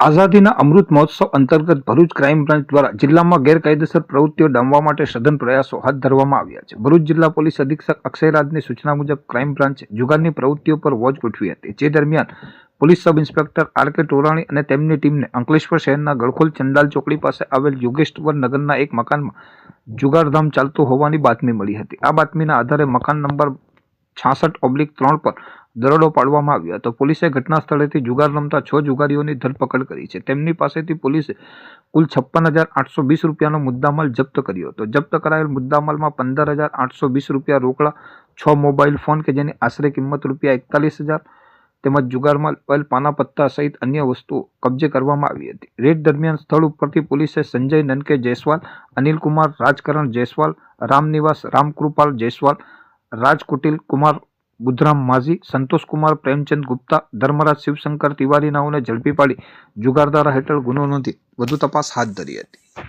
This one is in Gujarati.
આઝાદીના અમૃત મહોત્સવ અંતર્ગત ભરૂચ ક્રાઇમ બ્રાન્ચ દ્વારા જિલ્લામાં ગેરકાયદેસર પ્રવૃત્તિઓ ડામવા માટે સઘન પ્રયાસો હાથ ધરવામાં આવ્યા છે. ભરૂચ જિલ્લા પોલીસ અધિક્ષક અક્ષયરાજની સૂચના મુજબ ક્રાઇમ બ્રાન્ચે જુગારની પ્રવૃત્તિઓ પર વોચ ગોઠવી હતી. જે દરમિયાન police sub inspector R K Torani અને તેમની ટીમને અંકલેશ્વર શહેરના ગળખોલ ચંડાલ ચોકડી પાસે આવેલ યોગેશ્વર નગરના એક મકાનમાં જુગારધામ ચાલતું હોવાની બાતમી મળી હતી. આ બાતમીના આધારે મકાન નંબર છાસઠ ઓબ્લિક ત્રણ પર દરોડો પાડવામાં આવ્યો હતો પોલીસે ઘટના સ્થળેથી જુગાર રમતા છ જુગારીઓની ધરપકડ કરી છે. તેમની પાસેથી પોલીસે કુલ છપ્પન હજાર આઠસો વીસ રૂપિયાનો મુદ્દામાલ જપ્ત કર્યો હતો. જપ્ત કરાયેલ મુદ્દામાલમાં પંદર હજાર આઠસો વીસ રૂપિયા રોકડા, છ મોબાઈલ ફોન કે જેની આશરે કિંમત રૂપિયા એકતાલીસ હજાર, તેમજ જુગારમાં લેવાયેલ પાના પત્તા સહિત અન્ય વસ્તુઓ કબજે કરવામાં આવી હતી. રેડ દરમિયાન સ્થળ ઉપરથી પોલીસે સંજય નનકે જયસ્વાલ, અનિલકુમાર રાજકરણ જયસ્વાલ, રામનિવાસ રામકૃપાલ જયસ્વાલ રાજ કુટિલ કુમાર બુધરામ માઝી સંતોષકુમાર પ્રેમચંદ ગુપ્તા, ધર્મરાજ શિવશંકર તિવારી નાઓને ઝડપી પાડી જુગારધારા હેઠળ ગુનો નોંધી વધુ તપાસ હાથ ધરી હતી.